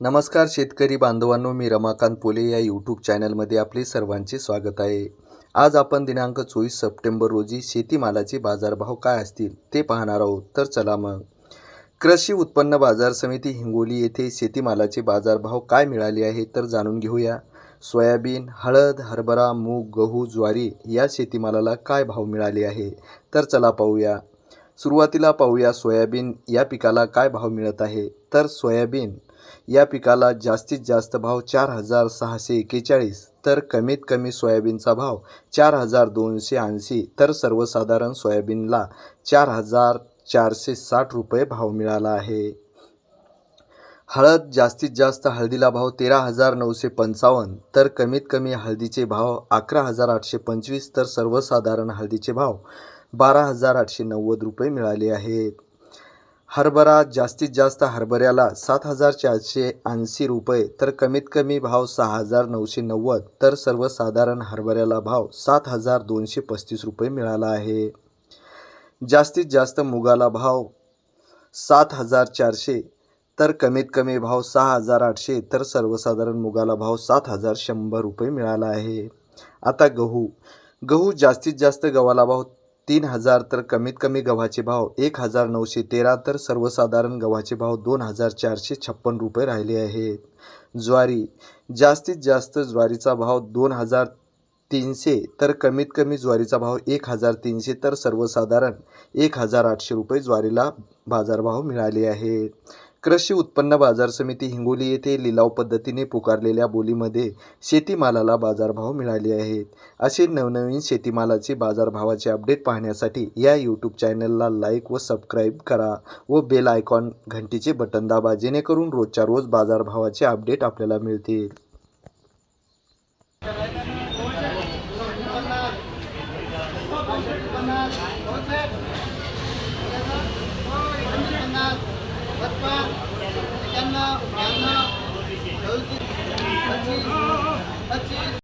नमस्कार शेतकरी बांधवांनो मी रमाकांत पोले या यूट्यूब चॅनलमध्ये आपले सर्वांचे स्वागत आहे. आज आपण दिनांक चोवीस सप्टेंबर रोजी शेतीमालाचे बाजारभाव काय असतील ते पाहणार आहोत. तर चला मग. कृषी उत्पन्न बाजार समिती हिंगोली येथे शेतीमालाचे बाजारभाव काय मिळाले आहे तर जाणून घेऊया. सोयाबीन हळद हरभरा मूग गहू ज्वारी या शेतीमालाला काय भाव मिळाले आहे? तर चला पाहूया. सुरुवातीला पाहूया सोयाबीन या पिकाला काय भाव मिळत आहे? तर सोयाबीन या पिकाला जास्तीत जास्त भाव चार हजार सहाशे एक्केचाळीस तर कमीत कमी सोयाबीनचा भाव चार हजार दोनशे ऐंशी तर सर्वसाधारण सोयाबीनला चार हजार चारशे साठ रुपये भाव मिळाला आहे. हळद जास्तीत जास्त हळदीला भाव तेरा हजार नऊशे पंचावन्न तर कमीत कमी हळदीचे भाव अकरा हजार आठशे पंचवीस तर सर्वसाधारण हळदीचे भाव बारा हजार आठशे नव्वद रुपये मिळाले आहेत. हरभरा जास्तीत जास्त हरभऱ्याला सात हजार चारशे ऐंशी रुपये तर कमीत कमी भाव सहा हजार नऊशे नव्वद तर सर्वसाधारण हरभऱ्याला भाव सात हजार दोनशे पस्तीस रुपये मिळाला आहे. जास्तीत जास्त मुगाला भाव सात हजार चारशे तर कमीत कमी भाव सहा हजार आठशे तर सर्वसाधारण मुगाला भाव सात हजार शंभर रुपये मिळाला आहे. आता गहू. गहू जास्तीत जास्त गव्हाला भाव तीन हजार तर कमीत कमी गव्हाचे भाव एक हजार नऊशे तेरा तर सर्वसाधारण गव्हाचे भाव दोन हजार चारशे छप्पन रुपये राहिले आहेत. ज्वारी जास्तीत जास्त ज्वारीचा भाव दोन हजार तीनशे तर कमीत कमी ज्वारीचा भाव एक हजार तीनशे तर सर्वसाधारण एक हजार आठशे रुपये ज्वारीला बाजारभाव मिळाले आहेत. कृषी उत्पन्न बाजार समिती हिंगोली येथे लिलाव पद्धतीने पुकारलेल्या बोलीमध्ये शेतीमालाला बाजारभाव मिळाले आहेत. असे नवनवीन शेतीमालाचे बाजारभावाचे अपडेट पाहण्यासाठी या यूट्यूब चॅनलला लाईक व सबस्क्राईब करा व बेल आयकॉन घंटीचे बटन दाबा जेणेकरून रोजच्या रोज बाजारभावाचे अपडेट आपल्याला मिळतील.